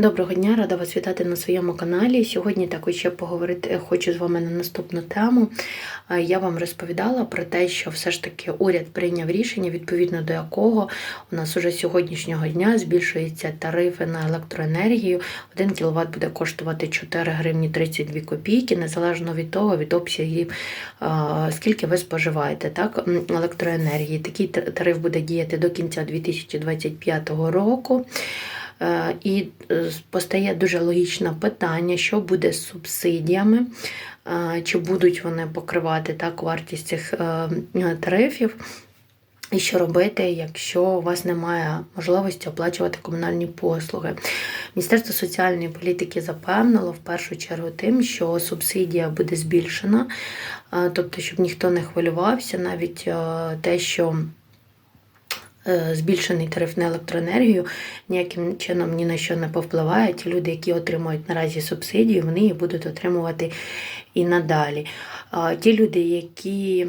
Доброго дня, рада вас вітати на своєму каналі. Сьогодні також ще поговорити хочу з вами на наступну тему. Е, Я вам розповідала про те, що все ж таки уряд прийняв рішення, відповідно до якого у нас уже сьогоднішнього дня збільшуються тарифи на електроенергію. 1 кВт буде коштувати 4 гривні 32 копійки, незалежно від того, від обсягів, е, скільки ви споживаєте так, електроенергії. Такий тариф буде діяти до кінця 2025 року. Е, І е, постає дуже логічне питання, що буде з субсидіями, е, чи будуть вони покривати так вартість цих тарифів. І що робити, якщо у вас немає можливості оплачувати комунальні послуги? Міністерство соціальної політики запевнило в першу чергу тим, що субсидія буде збільшена, тобто, щоб ніхто не хвилювався, навіть те, що збільшений тариф на електроенергію ніяким чином ні на що не повпливає. Ті люди, які отримують наразі субсидію, вони її будуть отримувати і надалі. Ті люди, які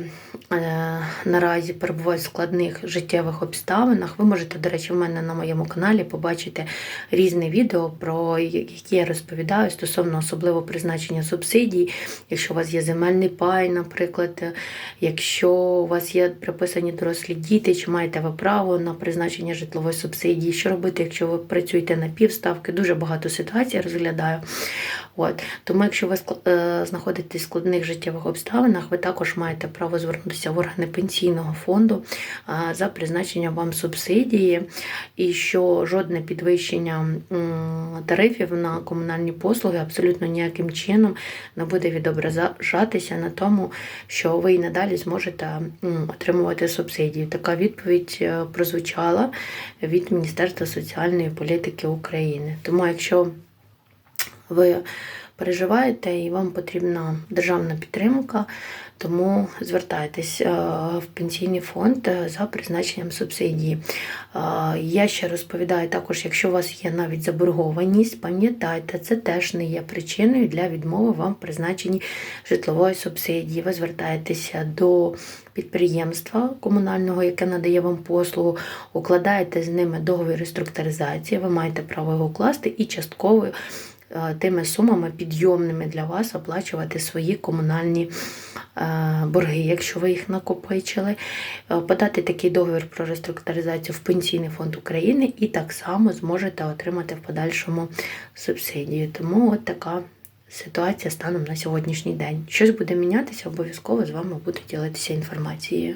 е, наразі перебувають в складних життєвих обставинах, ви можете, до речі, в мене на моєму каналі побачити різне відео, про які я розповідаю стосовно особливо призначення субсидій. Якщо у вас є земельний пай, наприклад, е, якщо у вас є приписані дорослі діти, чи маєте ви право на призначення житлової субсидії, що робити, якщо ви працюєте на півставки, дуже багато ситуацій розглядаю. От. Тому, якщо ви е, знаходитесь в складних життєвих обставинах, ви також маєте право звернутися в органи пенсійного фонду за призначенням вам субсидії, і що жодне підвищення тарифів на комунальні послуги абсолютно ніяким чином не буде відображатися на тому, що ви і надалі зможете отримувати субсидії. Така відповідь е, прозвучала від Міністерства соціальної політики України. Тому, якщо ви переживаєте і вам потрібна державна підтримка, тому звертайтесь е, в пенсійний фонд е, за призначенням субсидії. Е, Я ще розповідаю також, якщо у вас є навіть заборгованість, пам'ятайте, це теж не є причиною для відмови вам призначенні житлової субсидії. Ви звертаєтеся до підприємства комунального, яке надає вам послугу, укладаєте з ними договір реструктуризації, ви маєте право його укласти і частково тими сумами підйомними для вас оплачувати свої комунальні е, борги, якщо ви їх накопичили, Е, подати такий договір про реструктуризацію в Пенсійний фонд України і так само зможете отримати в подальшому субсидію. Тому от така ситуація станом на сьогоднішній день. Щось буде мінятися, обов'язково з вами буду ділитися інформацією.